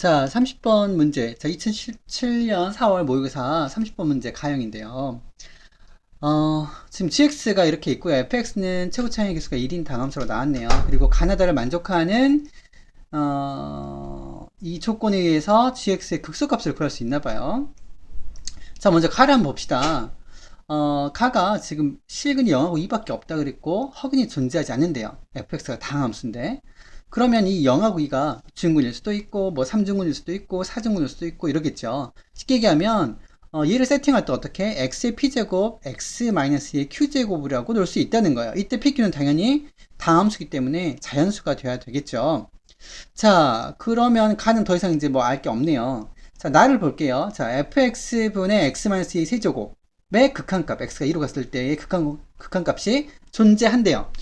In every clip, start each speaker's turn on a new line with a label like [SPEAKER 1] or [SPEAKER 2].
[SPEAKER 1] 자, 30번 문제. 자, 2017년 4월 모의고사 30번 문제 가형인데요. 어, 지금 gx가 이렇게 있고요. fx는 최고 차이 계수가 1인 당함수로 나왔네요. 그리고 가나다를 만족하는 어, 이 조건에 의해서 gx의 극소값을 구할 수 있나 봐요. 자, 먼저 가를 한번 봅시다. 어, 가가 지금 실근이 0하고 2밖에 없다 그랬고 허근이 존재하지 않는데요. fx가 당함수인데. 그러면 이 0하고 2가 중근일 수도 있고 뭐 3중근일 수도 있고 4중근일 수도 있고 이러겠죠. 쉽게 얘기하면 어, 얘를 세팅할 때 어떻게 x의 p제곱 x-의 q제곱이라고 놓을 수 있다는 거예요. 이때 pq는 당연히 다함수기 때문에 자연수가 돼야 되겠죠. 자 그러면 가는 더 이상 이제 뭐 알 게 없네요. 자 나를 볼게요. 자 fx분의 x-의 세제곱의 극한값 x가 2로 갔을 때의 극한, 극한값이 존재한대요.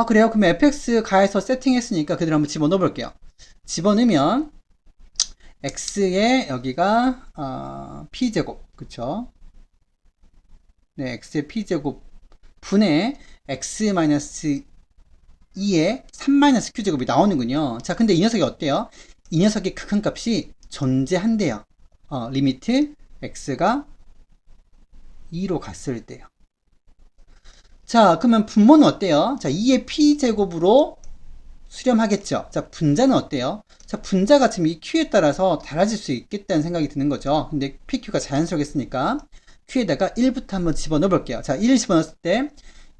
[SPEAKER 1] 아 그래요? 그럼 fx 가에서 세팅했으니까 그대로 한번 집어넣어 볼게요. 집어넣으면 x의 여기가 어, p제곱 그쵸? 네, x의 p제곱 분의 x 2의 3 q제곱이 나오는군요. 자, 근데 이 녀석이 어때요? 이 녀석의 극한값이 존재한대요. 어, 리미트 x가 2로 갔을 때요. 자, 그러면 분모는 어때요? 자, 2의 p제곱으로 수렴하겠죠. 자, 분자는 어때요? 자, 분자가 지금 이 q에 따라서 달라질 수 있겠다는 생각이 드는 거죠. 근데 pq가 자연스럽겠으니까 q에다가 1부터 한번 집어넣어 볼게요. 자, 1을 집어넣었을 때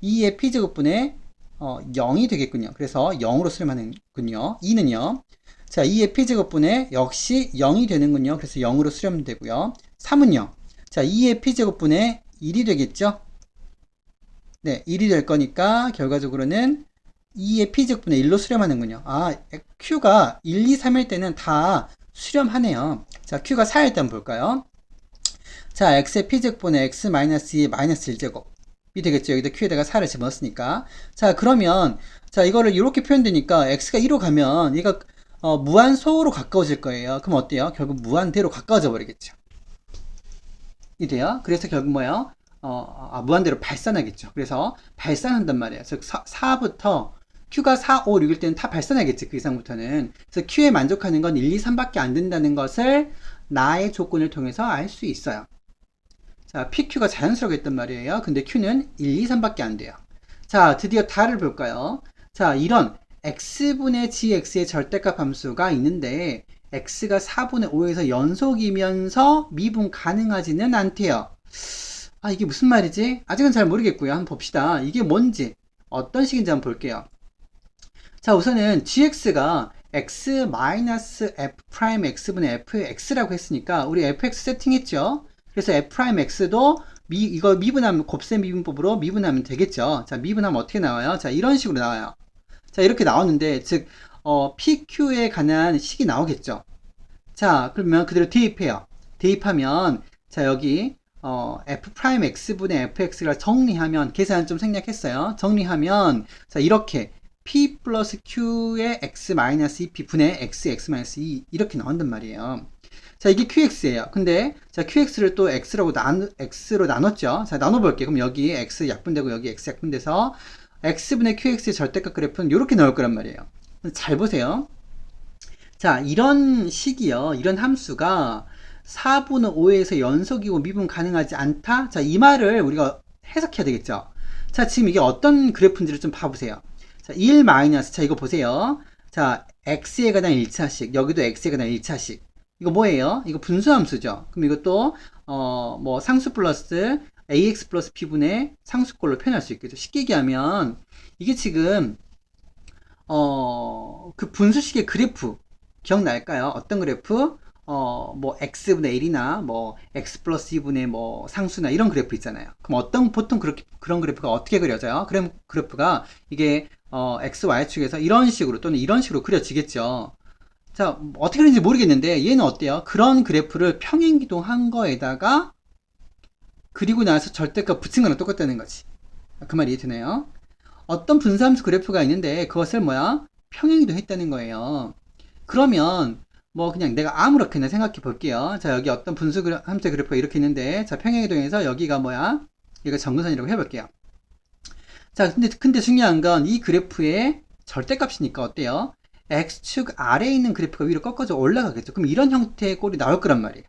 [SPEAKER 1] 2의 p제곱분의 어, 0이 되겠군요. 그래서 0으로 수렴하는군요. 2는요. 자, 2의 p제곱분의 역시 0이 되는군요. 그래서 0으로 수렴되고요. 3은요. 자, 2의 p제곱분의 1이 되겠죠? 네, 1이 될 거니까 결과적으로는 2의 p제곱분의 1로 수렴하는군요. 아, q가 1, 2, 3일 때는 다 수렴하네요. 자, q가 4일 때 볼까요? 자, x의 p제곱분의 x 마이너스 2의 마이너스 1제곱 이 되겠죠. 여기다 q에다가 4를 집어넣었으니까. 자, 그러면 자, 이거를 이렇게 표현되니까 x가 1로 가면 얘가 어, 무한소로 가까워질 거예요. 그럼 어때요? 결국 무한대로 가까워져 버리겠죠. 이 돼요? 그래서 결국 뭐예요? 어, 아, 무한대로 발산하겠죠. 그래서 발산한단 말이에요. 즉 4, 부터 Q가 4, 5, 6일 때는 다 발산하겠지. 그 이상부터는. 그래서 Q에 만족하는 건 1, 2, 3밖에 안 된다는 것을 나의 조건을 통해서 알 수 있어요. 자, PQ가 자연스럽게 했단 말이에요. 근데 Q는 1, 2, 3밖에 안 돼요. 자, 드디어 다를 볼까요? 자, 이런 x분의 gx의 절대값 함수가 있는데 x가 4분의 5에서 연속이면서 미분 가능하지는 않대요. 아, 이게 무슨 말이지? 아직은 잘 모르겠고요. 한번 봅시다. 이게 뭔지, 어떤 식인지 한번 볼게요. 자, 우선은 gx가 x-f' x분의 fx라고 했으니까 우리 fx 세팅했죠? 그래서 f'x도 미, 이거 미분하면 곱셈 미분법으로 미분하면 되겠죠? 자, 미분하면 어떻게 나와요? 자, 이런 식으로 나와요. 자, 이렇게 나오는데, 즉, 어, PQ에 관한 식이 나오겠죠? 자, 그러면 그대로 대입해요. 대입하면, 자, 여기, 어, f'x분의 fx를 정리하면, 계산 좀 생략했어요. 정리하면, 자, 이렇게, p 플러스 q의 x 마이너스 2p 분의 x, x 마이너스 2 이렇게 나온단 말이에요. 자, 이게 qx예요. 근데 자, qx를 또 x라고 나누 x로 나눴죠. 자, 나눠 볼게요. 그럼 여기 x 약분되고 여기 x 약분돼서 x분의 qx의 절대값 그래프는 이렇게 나올 거란 말이에요. 잘 보세요. 자, 이런 식이요. 이런 함수가 4분의 5에서 연속이고 미분 가능하지 않다? 자, 이 말을 우리가 해석해야 되겠죠. 자, 지금 이게 어떤 그래프인지를 좀 봐보세요. 자, 1 마이너스, 자, 이거 보세요. 자, x에 관한 1차식, 여기도 x에 관한 1차식. 이거 뭐예요? 이거 분수함수죠. 그럼 이것도, 어, 뭐, 상수 플러스 ax 플러스 b분의 상수꼴로 표현할 수 있겠죠. 쉽게 얘기하면, 이게 지금, 어, 그 분수식의 그래프, 기억날까요? 어떤 그래프? 어, 뭐, x분의 1이나, 뭐, x 플러스 2분의 뭐, 상수나 이런 그래프 있잖아요. 그럼 어떤, 보통 그렇게, 그런 그래프가 어떻게 그려져요? 그럼 그래프가 이게, 어, x, y축에서 이런 식으로 또는 이런 식으로 그려지겠죠. 자, 어떻게 그런지 모르겠는데, 얘는 어때요? 그런 그래프를 평행 기동한 거에다가, 그리고 나서 절대값 붙인 거랑 똑같다는 거지. 그 말이 이해되나요? 어떤 분수함수 그래프가 있는데, 그것을 뭐야? 평행이동 했다는 거예요. 그러면, 뭐 그냥 내가 아무렇게나 생각해 볼게요. 자 여기 어떤 분수 그래, 함수 그래프가 이렇게 있는데 자 평행이동에서 여기가 뭐야? 여기가 정근선이라고 해볼게요. 자 근데 근데 중요한 건 이 그래프의 절대값이니까 어때요? x축 아래에 있는 그래프가 위로 꺾어져 올라가겠죠. 그럼 이런 형태의 꼴이 나올 거란 말이에요.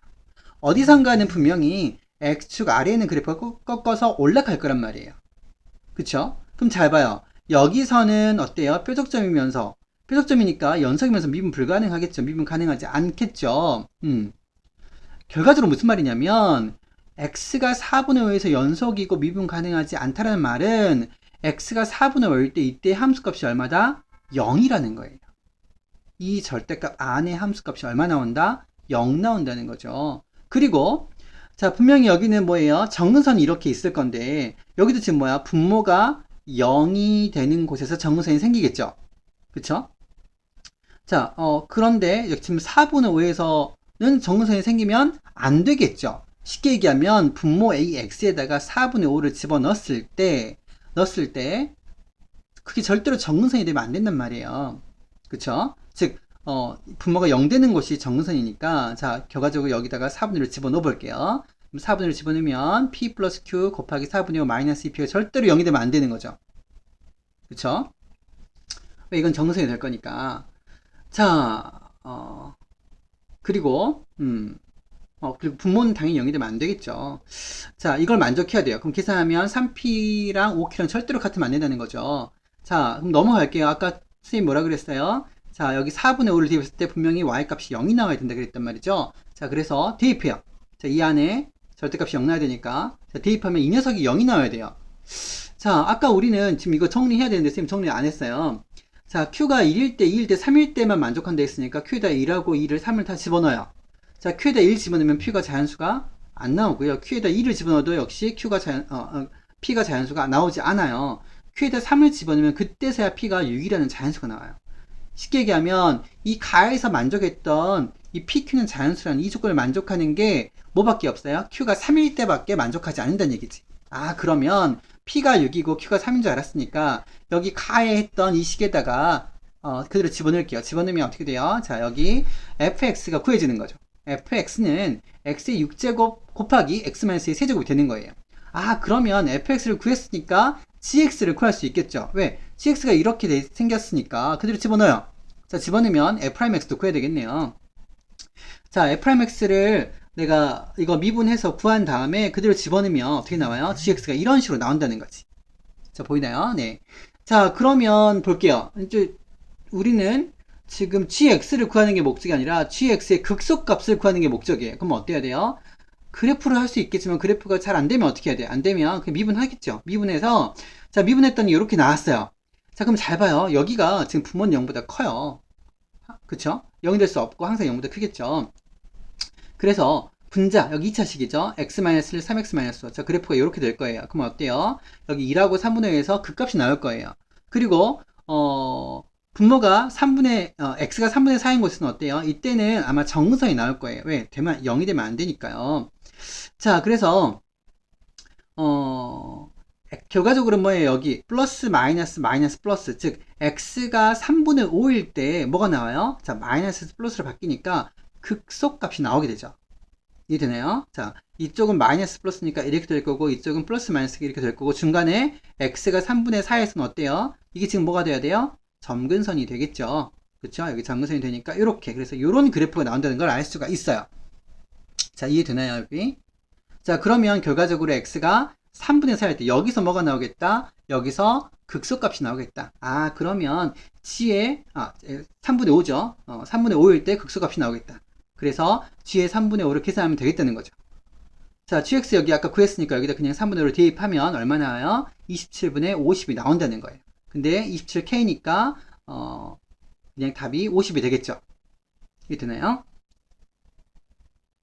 [SPEAKER 1] 어디선가는 분명히 x축 아래에 있는 그래프가 꺾- 꺾어서 올라갈 거란 말이에요. 그쵸? 그럼 잘 봐요. 여기서는 어때요? 뾰족점이면서 뾰족점이니까 연속이면서 미분 불가능하겠죠. 미분 가능하지 않겠죠. 음. 결과적으로 무슨 말이냐면 x가 4분의 5에서 연속이고 미분 가능하지 않다라는 말은 x가 4분의 5일 때 이때 함수값이 얼마다? 0이라는 거예요. 이 절대값 안에 함수값이 얼마 나온다? 0 나온다는 거죠. 그리고 자 분명히 여기는 뭐예요? 정근선이 이렇게 있을 건데 여기도 지금 뭐야? 분모가 0이 되는 곳에서 정근선이 생기겠죠. 그쵸? 자, 어, 그런데 지금 4분의 5에서는 정근선이 생기면 안 되겠죠. 쉽게 얘기하면 분모 AX에다가 4분의 5를 집어넣었을 때, 넣었을 때, 그게 절대로 정근선이 되면 안 된단 말이에요. 그쵸? 즉, 어, 분모가 0 되는 곳이 정근선이니까, 자, 결과적으로 여기다가 4분의 1을 집어넣어 볼게요. 4분의 1을 집어넣으면 P 플러스 Q 곱하기 4분의 5 마이너스 2P가 절대로 0이 되면 안 되는 거죠. 그쵸? 왜 이건 정근선이 될 거니까. 자, 어, 그리고, 음, 어, 그리고 분모는 당연히 0이 되면 안 되겠죠. 자, 이걸 만족해야 돼요. 그럼 계산하면 3P랑 5Q랑 절대로 같으면 안 된다는 거죠. 자, 그럼 넘어갈게요. 아까 선생님 뭐라 그랬어요? 자, 여기 4분의 5를 대입했을 때 분명히 Y값이 0이 나와야 된다 그랬단 말이죠. 자, 그래서 대입해요. 자, 이 안에 절대값이 0 나와야 되니까. 자, 대입하면 이 녀석이 0이 나와야 돼요. 자, 아까 우리는 지금 이거 정리해야 되는데 선생님 정리 안 했어요. 자, Q가 1일 때, 2일 때, 3일 때만 만족한다 했으니까 Q에다 1하고 2를 3을 다 집어넣어요. 자, Q에다 1 집어넣으면 P가 자연수가 안 나오고요. Q에다 2를 집어넣어도 역시 Q가 자연, 어, 어, P가 자연수가 나오지 않아요. Q에다 3을 집어넣으면 그때서야 P가 6이라는 자연수가 나와요. 쉽게 얘기하면 이 가에서 만족했던 이 PQ는 자연수라는 이 조건을 만족하는 게 뭐밖에 없어요? Q가 3일 때밖에 만족하지 않는다는 얘기지. 아, 그러면 P가 6이고 Q가 3인 줄 알았으니까 여기 가에 했던 이 식에다가 어, 그대로 집어넣을게요. 집어넣으면 어떻게 돼요? 자, 여기 fx가 구해지는 거죠. fx는 x의 6제곱 곱하기 x-의 세제곱이 되는 거예요. 아, 그러면 fx를 구했으니까 gx를 구할 수 있겠죠. 왜? gx가 이렇게 돼- 생겼으니까 그대로 집어넣어요. 자, 집어넣으면 f'x도 구해야 되겠네요. 자, f'x를 내가 이거 미분해서 구한 다음에 그대로 집어넣으면 어떻게 나와요? gx가 이런 식으로 나온다는 거지. 자, 보이나요? 네. 자, 그러면 볼게요. 이제 우리는 지금 gx를 구하는 게 목적이 아니라 gx의 극소값을 구하는 게 목적이에요. 그럼 어때야 돼요? 그래프를 할 수 있겠지만 그래프가 잘 안 되면 어떻게 해야 돼요? 안 되면 그 미분하겠죠. 미분해서 자 미분했더니 이렇게 나왔어요. 자 그럼 잘 봐요. 여기가 지금 분모는 0보다 커요. 그쵸? 0이 될 수 없고 항상 0보다 크겠죠. 그래서 분자 여기 2차식이죠. x-1, 3x-5. 자 그래프가 이렇게 될 거예요. 그럼 어때요? 여기 1하고 3분의 1에서 극값이 나올 거예요. 그리고 어 분모가 3분의 어, x가 3분의 4인 곳은 어때요? 이때는 아마 정근선이 나올 거예요. 왜? 되면 0이 되면 안 되니까요. 자, 그래서 어 결과적으로 뭐예요? 여기 플러스 마이너스 마이너스 플러스 즉 x가 3분의 5일 때 뭐가 나와요? 자, 마이너스 플러스로 바뀌니까 극소값이 나오게 되죠. 이해되나요? 자, 이쪽은 마이너스 플러스니까 이렇게 될 거고 이쪽은 플러스 마이너스 이렇게 될 거고 중간에 x가 3분의 4에서는 어때요? 이게 지금 뭐가 돼야 돼요? 점근선이 되겠죠. 그쵸? 여기 점근선이 되니까 이렇게 그래서 이런 그래프가 나온다는 걸 알 수가 있어요. 자, 이해되나요, 여기? 자, 그러면 결과적으로 x가 3분의 4일 때 여기서 뭐가 나오겠다? 여기서 극소값이 나오겠다. 아, 그러면 g의 아, 3분의 5죠. 어, 3분의 5일 때 극소값이 나오겠다. 그래서 g의 3분의 5를 계산하면 되겠다는 거죠. 자, gx 여기 아까 구했으니까 여기다 그냥 3분의 5를 대입하면 얼마 나와요? 27분의 50이 나온다는 거예요. 근데 27k니까 어, 그냥 답이 50이 되겠죠. 이게 되나요?